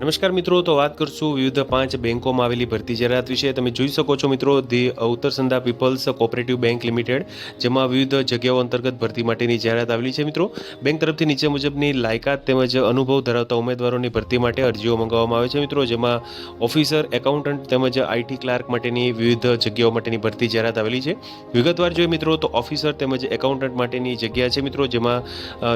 નમસ્કાર મિત્રો, તો વાત કરશું વિવિધ પાંચ બેંકોમાં આવેલી ભરતી જાહેરાત વિશે. તમે જોઈ શકો છો મિત્રો, the Uttarsanda people's cooperative bank limited, જેમાં વિવિધ જગ્યાઓ અંતર્ગત ભરતી માટેની જાહેરાત આવેલી છે મિત્રો. બેંક તરફથી નીચે મુજબની લાયકાત તેમજ અનુભવ ધરાવતા ઉમેદવારોની ભરતી માટે અરજીઓ મંગાવવામાં આવે છે મિત્રો, જેમાં ઓફિસર, એકાઉન્ટન્ટ તેમજ આઈટી ક્લાર્ક માટેની વિવિધ જગ્યાઓ માટેની ભરતી જાહેરાત આવેલી છે. વિગતવાર જોઈએ મિત્રો, તો ઓફિસર તેમજ એકાઉન્ટન્ટ માટેની જગ્યા છે મિત્રો, જેમાં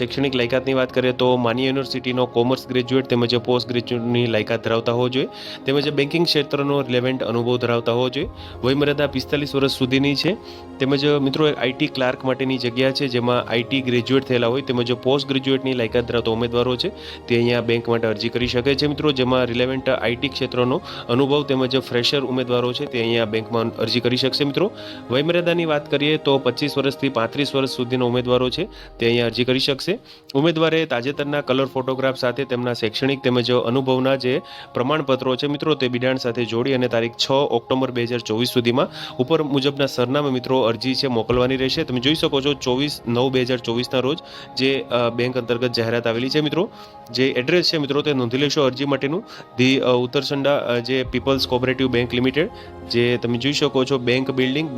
શૈક્ષણિક લાયકાતની વાત કરીએ તો માન્ય યુનિવર્સિટીનો કોમર્સ ગ્રેજ્યુએટ તેમજ પોસ્ટ ગ્રેજ્યુએટની લાયકાત ધરાવતા હોવો જોઈએ. તેમજ બેન્કિંગ ક્ષેત્રનો રિલેવન્ટ અનુભવ ધરાવતા હોવો જોઈએ. વયમર્યાદા પિસ્તાલીસ વર્ષ સુધીની છે. તેમજ મિત્રો આઈટી ક્લાર્ક માટેની જગ્યા છે, જેમાં આઈટી ગ્રેજ્યુએટ થયેલા હોય. તેમજ પોસ્ટ ગ્રેજ્યુએટની લાયકાત ધરાવતા ઉમેદવારો છે. તે અહીંયા બેંક માટે અરજી કરી શકે છે મિત્રો. જેમાં રિલેવન્ટ આઈટી ક્ષેત્રનો અનુભવ તેમજ ફ્રેશર ઉમેદવારો છે, તે અહીંયા બેંકમાં અરજી કરી શકશે મિત્રો. વયમર્યાદાની વાત કરીએ તો પચીસ વર્ષથી પાંત્રીસ વર્ષ સુધીના ઉમેદવારો છે, તે અહીંયા અરજી કરી શકશે. ઉમેદવારે તાજેતરના કલર ફોટોગ્રાફ સાથે તેમના શૈક્ષણિક તેમજ અનુભવના જે પ્રમાણપત્રો છે, મિત્રો, તે બિડાણ સાથે જોડી અને તારીખ છ ઓક્ટોબર બે હજાર ચોવીસ સુધીમાં ઉપર મુજબના સરનામે, મિત્રો, અરજી છે, મોકલવાની રહેશે. તમે જોઈ શકો છો, ચોવીસ નવ બે હજાર ચોવીસના રોજ જે બેંક અંતર્ગત જાહેરાત આવેલી છે, મિત્રો. જે એડ્રેસ છે, મિત્રો, તે નોંધી લેશો અરજી માટેનું. ધી ઉત્તરસંડા જે પીપલ્સ કોઓપરેટિવ બેંક લિમિટેડ. જે તમે જોઈ શકો છો, બેંક બિલ્ડિંગ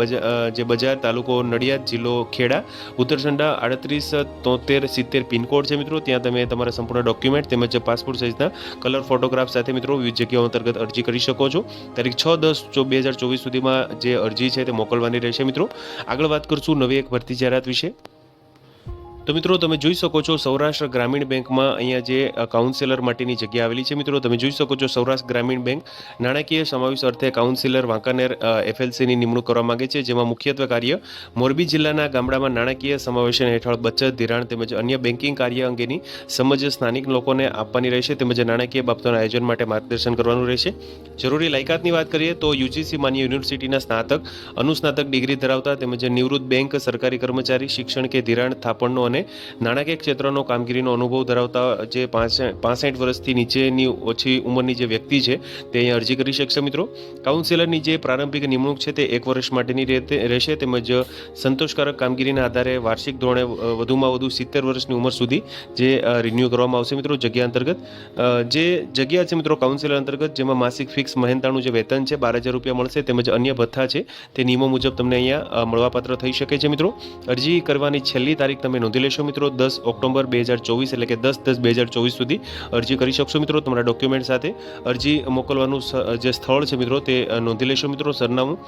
જે બજાર, તાલુકો, નડિયાદ, જિલ્લો, ખેડા. ઉત્તરસંડા, આડત્રીસ, તોતેર, સિત્તેર પિનકોડ છે, મિત્રો. ત્યાં તમે તમારા સંપૂર્ણ ડોક્યુમેન્ટ તેમજ પાસપોર્ટ સાઇઝના કલર ફોટોગ્રાફ સાથે મિત્રો વિવિધ જગ્યાઓ અંતર્ગત અરજી કરી શકો છો. તારીખ છ, દસ બે હજાર ચોવીસ સુધીમાં જે અરજી છે તે મોકલવાની રહેશે મિત્રો. આગળ વાત કરશું નવી એક ભરતી જાહેરાત વિશે. તો મિત્રો તમે જોઈ શકો છો સૌરાષ્ટ્ર ગ્રામીણ બેંકમાં અહીંયા જે કાઉન્સિલર માટેની જગ્યા આવેલી છે. મિત્રો તમે જોઈ શકો છો સૌરાષ્ટ્ર ગ્રામીણ બેંક નાણાકીય સમાવેશ અર્થે કાઉન્સિલર વાંકાનેર એફએલસીની નિમણૂક કરવા માગે છે, જેમાં મુખ્યત્વે કાર્ય મોરબી જિલ્લાના ગામડામાં નાણાકીય સમાવેશન હેઠળ બચત, ધિરાણ તેમજ અન્ય બેન્કિંગ કાર્ય અંગેની સમજ સ્થાનિક લોકોને આપવાની રહેશે તેમજ નાણાકીય બાબતોના આયોજન માટે માર્ગદર્શન કરવાનું રહેશે. જરૂરી લાયકાતની વાત કરીએ તો યુજીસી માન્ય યુનિવર્સિટીના સ્નાતક, અનુસ્નાતક ડિગ્રી ધરાવતા તેમજ નિવૃત્ત બેંક સરકારી કર્મચારી, શિક્ષણ કે ધિરાણ થાપણનો અને નાણાકીય ક્ષેત્રનો કામગીરીનો અનુભવ ધરાવતા જે પાસઠ વર્ષથી નીચેની ઓછી ઉંમરની જે વ્યક્તિ છે, તે અહીં અરજી કરી શકશે મિત્રો. કાઉન્સિલરની જે પ્રારંભિક નિમણૂક છે તે એક વર્ષ માટેની રહેશે તેમજ સંતોષકારક કામગીરીના આધારે વાર્ષિક ધોરણે વધુમાં વધુ સિત્તેર વર્ષની ઉંમર સુધી જે રિન્યૂ કરવામાં આવશે મિત્રો જગ્યા અંતર્ગત. જે જગ્યા છે મિત્રો કાઉન્સિલર અંતર્ગત, જેમાં માસિક ફિક્સ મહેનતાણું જે વેતન છે બાર હજાર રૂપિયા મળશે તેમજ અન્ય ભથ્થા છે તે નિયમો મુજબ તમને અહીંયા મળવાપાત્ર થઈ શકે છે મિત્રો. અરજી કરવાની છેલ્લી તારીખ તમે નોંધી લેશો મિત્રો દસ ઓક્ટોબર બે હજાર ચોવીસ એટલે કે દસ દસ બે હજાર ચોવીસ સુધી અરજી કરી શકશો મિત્રો તમારા ડોક્યુમેન્ટ સાથે. અરજી મોકલવાનું જે સ્થળ છે મિત્રો તે નોંધી લેશો મિત્રો સરનામું.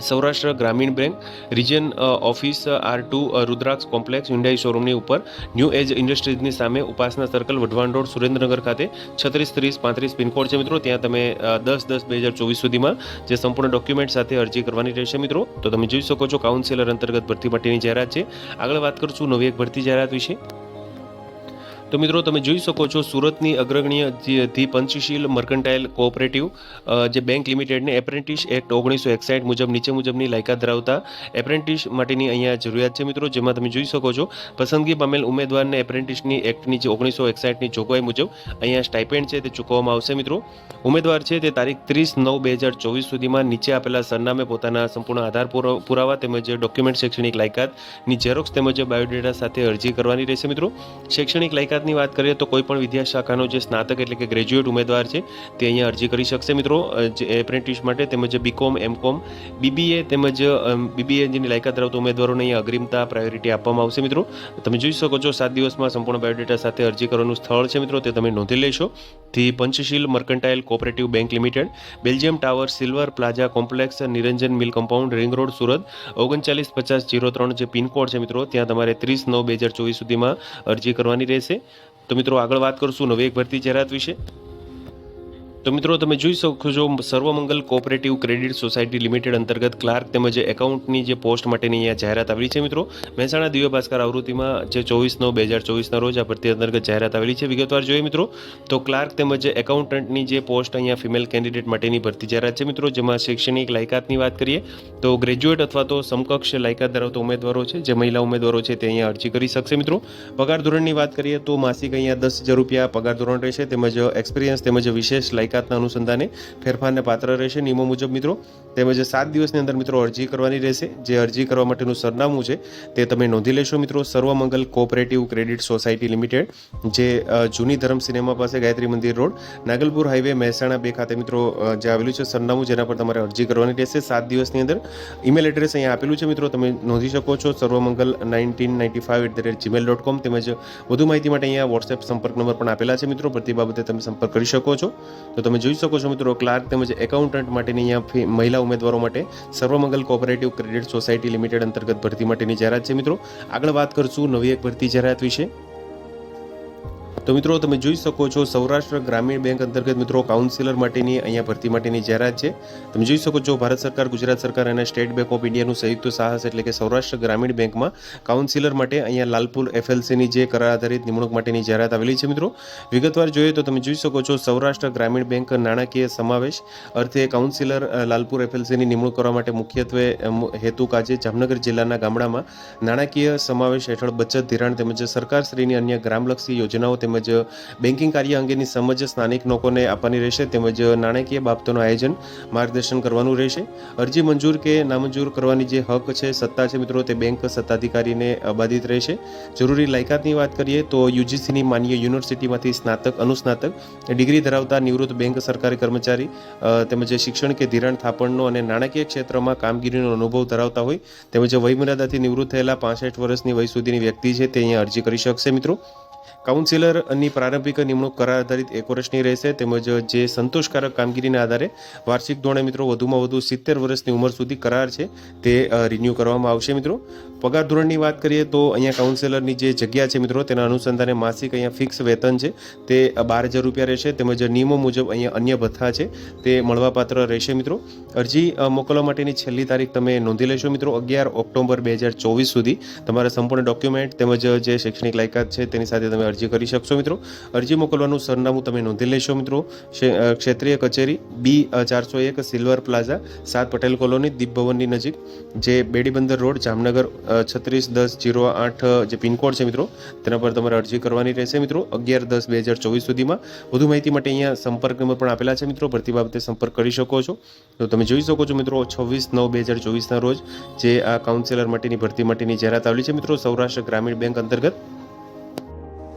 Saurashtra Gramin bank, region office R two Rudraksh complex Hyundai શોરૂમની ઉપર ન્યૂ એજ ઇન્ડસ્ટ્રીઝની સામે ઉપાસના સર્કલ, વઢવાણ રોડ, સુરેન્દ્રનગર ખાતે છત્રીસ ત્રીસ પાંત્રીસ પિનકોડ છે મિત્રો. ત્યાં તમે દસ દસ બે હજાર ચોવીસ સુધીમાં જે સંપૂર્ણ ડોક્યુમેન્ટ સાથે અરજી કરવાની રહેશે મિત્રો. તો તમે જોઈ શકો છો, કાઉન્સિલર અંતર્ગત ભરતી માટેની જાહેરાત છે. આગળ વાત કરશું નવી એક ભરતી જાહેરાત વિશે. તો મિત્રો તમે જોઈ શકો છો સુરતની અગ્રગણ્ય ધી પંચશીલ મર્કન્ટાઇલ કોઓપરેટિવ જે બેંક લિમિટેડને એપ્રેન્ટિસ એક્ટ ઓગણીસો એકસાઠ મુજબ, નીચે મુજબની લાયકાત ધરાવતા એપ્રેન્ટિસ માટેની અહીંયા જરૂરિયાત છે મિત્રો, જેમાં તમે જોઈ શકો છો પસંદગી પામેલ ઉમેદવારને એપ્રેન્ટિસની એક્ટની જે ઓગણીસો એકસાઠની જોગવાઈ મુજબ અહીંયા સ્ટાઇપેન્ડ છે તે ચૂકવવામાં આવશે મિત્રો. ઉમેદવાર છે તે તારીખ ત્રીસ નવ બે હજાર ચોવીસ સુધીમાં નીચે આપેલા સરનામે પોતાના સંપૂર્ણ આધાર પુરા- પુરાવા તેમજ ડોક્યુમેન્ટ શૈક્ષણિક લાયકાતની ઝેરોક્સ તેમજ બાયોડેટા સાથે અરજી કરવાની રહેશે મિત્રો. શૈક્ષણિક લાયકાતની વાત કરીએ તો કોઈ પણ વિદ્યા શાખાનો જે સ્નાતક એટલે કે ગ્રેજ્યુએટ ઉમેદવાર છે, તે અહીંયા અરજી કરી શકશે. મિત્રો એપ્રેન્ટિસ માટે તેમજ બીકોમ એમકોમ બીબીએ તેમજ બીબીએ જેની લાયકાત ધરાવતા ઉમેદવારોને અહીંયા અગ્રિમતા પ્રાયોરિટી આપવામાં આવશે. મિત્રો, તમે જોઈ શકો છો, સાત દિવસમાં સંપૂર્ણ બાયોડેટા સાથે અરજી કરવાનું સ્થળ છે. મિત્રો, તે તમે નોંધી લેશો. The Panchsheel mercantile cooperative bank limited, Belgium tower, silver plaza complex, Niranjan mill compound, ring road, Surat, ઓગણચાલીસ પચાસ જીરો ત્રણ જે પિનકોડ છે. મિત્રો, ત્યાં તમારે ત્રીસ નવ બે હજાર ચોવીસ સુધીમાં અરજી કરવાની રહેશે. તો મિત્રો આગળ વાત કરશું નવી એક ભરતી જાહેરાત વિશે. તો મિત્રો, તમે જોઈ શકો છો, Sarvamangal cooperative credit society limited અંતર્ગત ક્લાર્ક તેમજ એકાઉન્ટની જે પોસ્ટ માટેની અહીંયા જાહેરાત આવેલી છે મિત્રો. મહેસાણા દિવ્ય ભાસ્કર આવૃત્તિમાં જે ચોવીસ નવ, બે હજાર ચોવીસના રોજ આ ભરતી અંતર્ગત જાહેરાત આવેલી છે. વિગતવાર જોઈએ મિત્રો, તો ક્લાર્ક તેમજ એકાઉન્ટન્ટની જે પોસ્ટ અહીંયા ફિમેલ કેન્ડિડેટ માટેની ભરતી જાહેરાત છે મિત્રો, જેમાં શૈક્ષણિક લાયકાતની વાત કરીએ, તો ગ્રેજ્યુએટ અથવા તો સમકક્ષ લાયકાત ધરાવતા ઉમેદવારો છે, જે મહિલા ઉમેદવારો છે તે અહીંયા અરજી કરી શકશે મિત્રો. પગાર ધોરણની વાત કરીએ તો માસિક અહીંયા દસ હજાર રૂપિયા પગાર ધોરણ રહેશે તેમજ એક્સપિરિયન્સ તેમજ વિશેષ લાયકાતના અનુસંધાને ફેરફારને પાત્ર રહેશે. નિયમો મુજબ મિત્રો, તેમજ સાત દિવસની અંદર મિત્રો અરજી કરવાની રહેશે. જે અરજી કરવા માટેનું સરનામું છે તે તમે નોંધી લેશો મિત્રો. Sarvamangal cooperative credit society limited, જે જૂની ધર્મ સિનેમા પાસે ગાયત્રી મંદિર રોડ, નાગલપુર હાઈવે મહેસાણા બે ખાતે મિત્રો જે આવેલું છે સરનામું, જેના પર તમારે અરજી કરવાની રહેશે. સાત દિવસની અંદર ઈમેલ એડ્રેસ અહીંયા આપેલું છે મિત્રો. તમે નોંધી શકો છો Sarvamangal nineteen ninety five at the rate Gmail dot com તેમજ વધુ માહિતી માટે અહીંયા વોટ્સએપ સંપર્ક નંબર પણ આપેલા છે મિત્રો. પ્રતિ બાબતે તમે સંપર્ક કરી શકો છો. તો તમે જોઈ શકો છો મિત્રો, ક્લાર્ક તેમજ એકાઉન્ટન્ટ માટેની અહીંયા મહિલા ઉમેદવારો માટે Sarvamangal cooperative credit society limited અંતર્ગત ભરતી માટેની જાહેરાત છે મિત્રો. આગળ વાત કરશું નવી એક ભરતી જાહેરાત વિશે. તો મિત્રો તમે જોઈ શકો છો, સૌરાષ્ટ્ર ગ્રામીણ બેંક અંતર્ગત મિત્રો કાઉન્સિલર માટેની, અહીંયા ભરતી માટેની જાહેરાત છે. તમે જોઈ શકો છો, ભારત સરકાર, ગુજરાત સરકાર અને સ્ટેટ બેંક ઓફ ઇન્ડિયાનું સંયુક્ત સાહસ એટલે કે સૌરાષ્ટ્ર ગ્રામીણ બેંકમાં કાઉન્સિલર માટે અહીંયા લાલપુર એફએલસીની જે કરાર આધારિત નિમણૂક માટેની જાહેરાત આવેલી છે મિત્રો. વિગતવાર જોઈએ તો તમે જોઈ શકો છો, સૌરાષ્ટ્ર ગ્રામીણ બેંક નાણાકીય સમાવેશ અર્થે કાઉન્સિલર લાલપુર એફએલસીની નિમણૂક કરવા માટે મુખ્યત્વે હેતુ કાજે જામનગર જિલ્લાના ગામડામાં નાણાકીય સમાવેશ હેઠળ બચત ધિરાણ તેમજ સરકારશ્રીની અન્ય ગ્રામલક્ષી યોજનાઓ તેમજ બેન્કિંગ કાર્ય અંગેની સમજ સ્થાનિક લોકોને આપવાની રહેશે તેમજ નાણાકીય બાબતોનું આયોજન માર્ગદર્શન કરવાનું રહેશે. અરજી મંજૂર કે નામંજૂર કરવાની જે હક છે, સત્તા છે મિત્રો, તે બેંક સત્તાધિકારીને અબાધિત રહેશે. જરૂરી લાયકાતની વાત કરીએ તો યુજીસીની માન્ય યુનિવર્સિટીમાંથી સ્નાતક, અનુસ્નાતક ડિગ્રી ધરાવતા નિવૃત્ત બેંક સરકારી કર્મચારી તેમજ શિક્ષણ કે ધિરાણ થાપણનો અને નાણાકીય ક્ષેત્રમાં કામગીરીનો અનુભવ ધરાવતા હોય તેમજ વયમર્યાદાથી નિવૃત્ત થયેલા પાસઠ વર્ષની વય સુધીની વ્યક્તિ છે તે અહીંયા અરજી કરી શકશે મિત્રો. કાઉન્સિલરની પ્રારંભિક નિમણૂક કરાર આધારિત એક વર્ષની રહેશે. તેમજ જે સંતોષકારક કામગીરીના આધારે વાર્ષિક ધોરણે મિત્રો વધુમાં વધુ સિત્તેર વર્ષની ઉંમર સુધી કરાર છે તે રિન્યૂ કરવામાં આવશે મિત્રો. પગાર ધોરણની વાત કરીએ તો અહીંયા કાઉન્સિલરની જે જગ્યા છે મિત્રો તેના અનુસંધાને માસિક અહીંયા ફિક્સ વેતન છે. તે બાર હજાર રૂપિયા રહેશે. તેમજ નિયમો મુજબ અહીંયા અન્ય ભથ્થા છે તે મળવાપાત્ર રહેશે મિત્રો. અરજી મોકલવા માટેની છેલ્લી તારીખ તમે નોંધી લેશો મિત્રો અગિયાર ઓક્ટોબર બે હજાર ચોવીસ સુધી. તમારા સંપૂર્ણ ડોક્યુમેન્ટ તેમજ જે શૈક્ષણિક લાયકાત છે તેની સાથે તમે અરજી કરી શકશો મિત્રો. અરજી મોકલવાનું સરનામું તમે નોંધી લેશો મિત્રો. ક્ષે- ક્ષેત્રીય કચેરી બી ચારસો એક સિલ્વર પ્લાઝા, સાત પટેલ કોલોની દીપ ભવનની નજીક, જે બેડીબંદર રોડ, જામનગર છત્રીસ દસ જીરો આઠ, જે પિનકોડ છે મિત્રો, તેના પર તમારે અરજી કરવાની રહેશે મિત્રો, અગિયાર દસ બે હજાર ચોવીસ સુધીમાં. વધુ માહિતી માટે અહીંયા સંપર્ક નંબર પણ આપેલા છે મિત્રો, ભરતી બાબતે સંપર્ક કરી શકો છો. તો તમે જોઈ શકો છો મિત્રો, છવ્વીસ નવ બે હજાર ચોવીસના રોજ જે આ કાઉન્સેલર માટેની ભરતી માટેની જાહેરાત આવેલી છે મિત્રો, સૌરાષ્ટ્ર ગ્રામીણ બેંક અંતર્ગત.